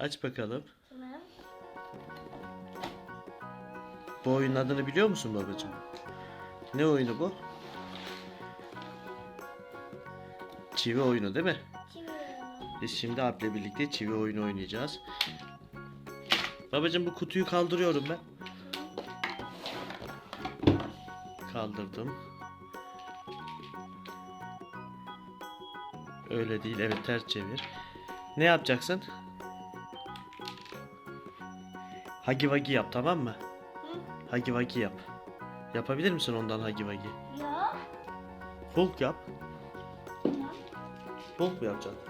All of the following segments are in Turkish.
Aç bakalım. Tamam. Bu oyunun adını biliyor musun babacığım? Ne oyunu bu? Çivi oyunu değil mi? Şimdi Biz şimdi Alp'le birlikte çivi oyunu oynayacağız. Babacığım bu kutuyu kaldırıyorum ben. Kaldırdım. Öyle değil. Evet ters çevir. Ne yapacaksın? Hagi vagi yap tamam mı? Hı? Hagi vagi yap. Yapabilir misin ondan hagi vagi? Yok. Hulk yap. Hulk mu yapacaksın?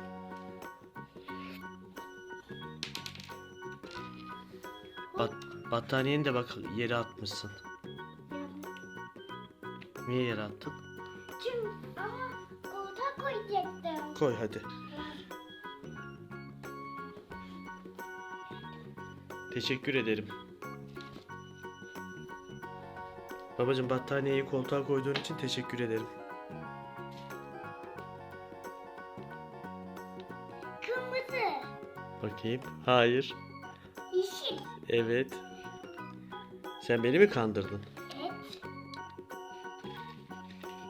Bat battaniyeni de bak yere atmışsın. Niye yere attın? Çünkü ama koltuğa koyacaktım. Koy hadi. Teşekkür ederim. Babacım battaniyeyi koltuğa koyduğun için teşekkür ederim. Kırmızı. Bakayım. Hayır. Yeşil. Evet. Sen beni mi kandırdın? Evet.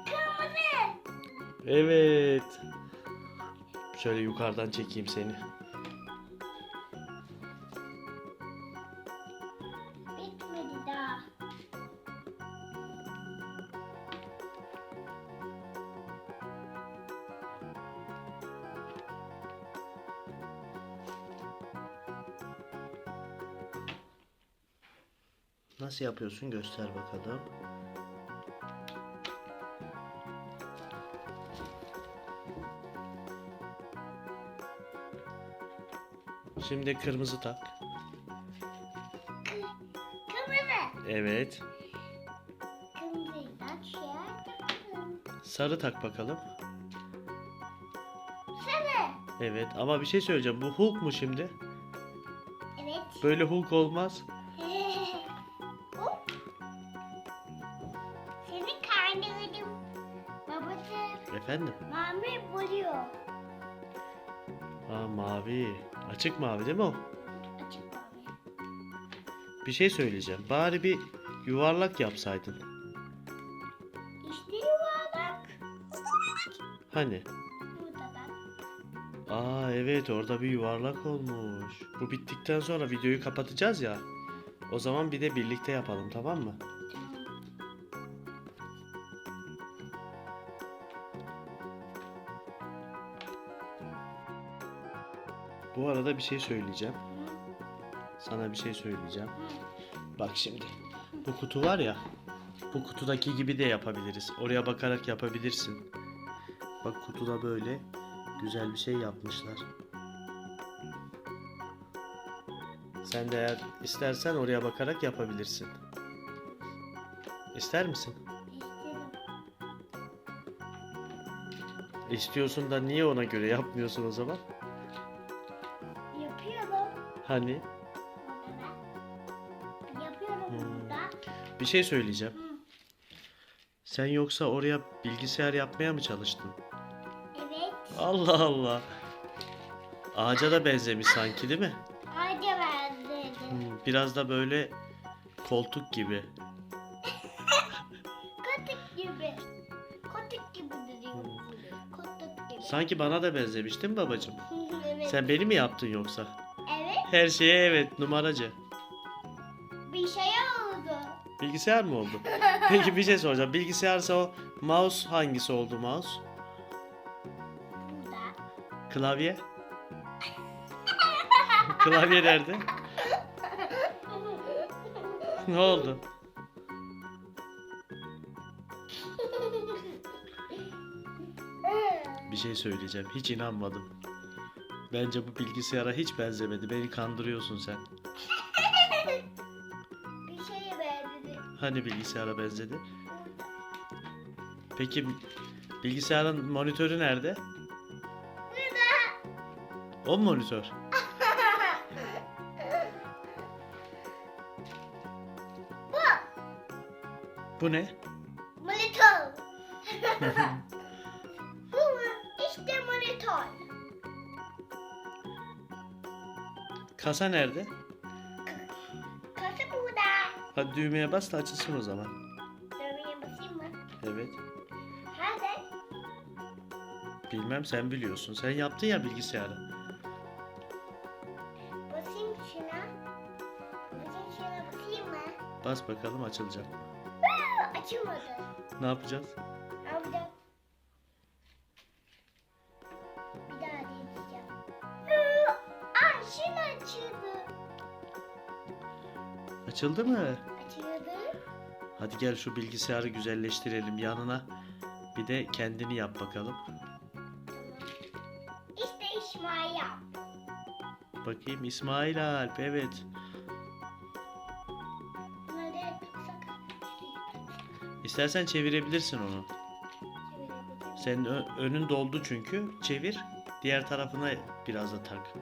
Kırmızı. Evet. Şöyle yukarıdan çekeyim seni. Nasıl yapıyorsun göster bakalım. Şimdi kırmızı tak. Kırmızı. Evet. Takalım. Sarı tak bakalım. Sarı. Evet ama bir şey söyleyeceğim. Bu Hulk mu şimdi? Evet. Böyle Hulk olmaz. Efendim? mavi buluyor. Aa mavi. Açık mavi değil mi o? Açık mavi. Bir şey söyleyeceğim. Bari bir yuvarlak yapsaydın. İşte yuvarlak. Hani? Burada da. Aa evet orada bir yuvarlak olmuş. Bu bittikten sonra videoyu kapatacağız ya. O zaman bir de birlikte yapalım tamam mı? Bu arada bir şey söyleyeceğim. Sana bir şey söyleyeceğim. Bak şimdi. Bu kutu var ya. Bu kutudaki gibi de yapabiliriz. Oraya bakarak yapabilirsin. Bak kutuda böyle güzel bir şey yapmışlar. Sen de eğer istersen oraya bakarak yapabilirsin. İster misin? İstedim. İstiyorsun da niye ona göre yapmıyorsun o zaman? Hani? Yapıyorum Hmm. burada. Bir şey söyleyeceğim. Sen yoksa oraya bilgisayar yapmaya mı çalıştın? Evet. Allah Allah. Ağaca da benzemiş sanki değil mi? Ağaca verdim. Hmm, Biraz da böyle koltuk gibi. Kotuk gibi. Kotuk gibi duruyor. Kotuk gibi. Sanki bana da benzemiş değil mi babacığım? evet. Sen beni mi yaptın yoksa? Her şeye evet numaracı. Bir şey oldu. Bilgisayar mı oldu? Peki bir şey soracağım. Bilgisayarsa o mouse hangisi oldu mouse? Burada. Klavye? Klavye nerede? Ne oldu? Bir şey söyleyeceğim. Hiç inanmadım. Bence bu bilgisayara hiç benzemedi. Beni kandırıyorsun sen. bir şeye verdi. Hani bilgisayara benzedi? Peki bilgisayarın monitörü nerede? O mu monitör? Bu ne? Bu? İşte monitör. Kasa nerede? Kasa burada. Hadi düğmeye bas da açılsın o zaman. Dövmeye basayım mı? Evet. Hadi. Bilmem sen biliyorsun. Sen yaptın ya bilgisayarı. Basayım şuna. Basayım şuna basayım mı? Bas bakalım açılacak. Açılmadı. Ne yapacağız? Açıldı mı? Açıldı. Hadi gel şu bilgisayarı güzelleştirelim yanına. Bir de kendini yap bakalım. İşte İsmail. Bakayım İsmail Alp evet. İstersen çevirebilirsin onu. Senin önün doldu çünkü. Çevir. Diğer tarafına biraz da tak.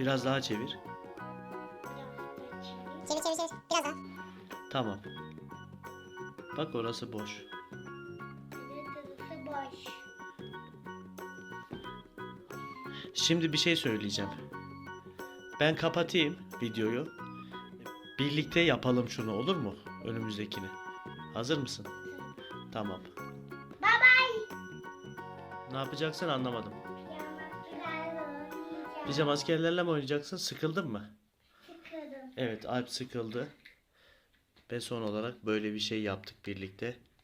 Biraz daha çevir. Çevir çevir çevir. Biraz daha. Tamam. Bak orası boş. Evet, orası boş. Şimdi bir şey söyleyeceğim. Ben kapatayım videoyu. Birlikte yapalım şunu olur mu? Önümüzdekini. Hazır mısın? Tamam. Bye bye. Ne yapacaksın anlamadım. Pijama askerlerle mi oynayacaksın? Sıkıldın mı? Sıkıldım. Evet Alp sıkıldı. Ve son olarak böyle bir şey yaptık birlikte.